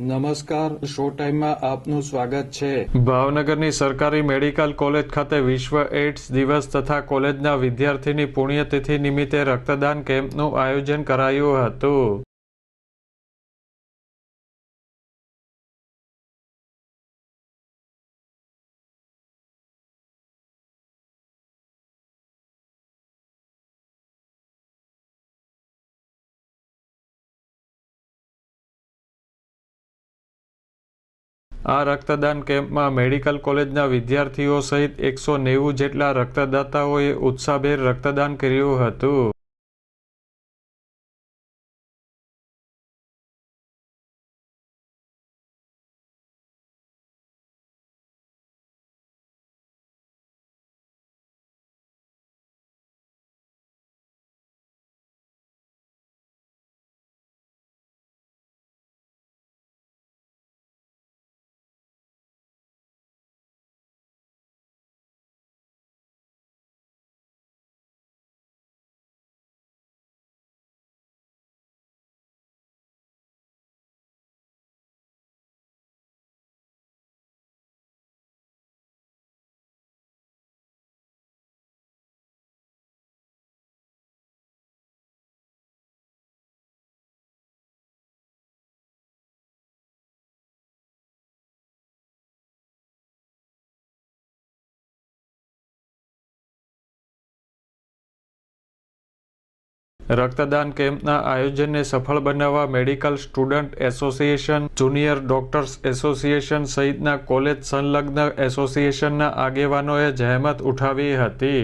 નમસ્કાર, શો ટાઈમમાં આપનું સ્વાગત છે. ભાવનગરની સરકારી મેડિકલ કોલેજ ખાતે વિશ્વ એઇડ્સ દિવસ તથા કોલેજના વિદ્યાર્થીની પુણ્યતિથિ નિમિત્તે રક્તદાન કેમ્પનું આયોજન કરાયું હતું. આ રક્તદાન કેમ્પમાં મેડિકલ કોલેજના વિદ્યાર્થીઓ સહિત એકસો નેવું જેટલા રક્તદાતાઓએ ઉત્સાહભેર રક્તદાન કર્યું હતું. રક્તદાન કેમ્પના આયોજનને સફળ બનાવવા medical student association, junior doctors association સહિતના કોલેજ સંલગ્ન એસોસિએશનના આગેવાનોએ જહેમત ઉઠાવી હતી.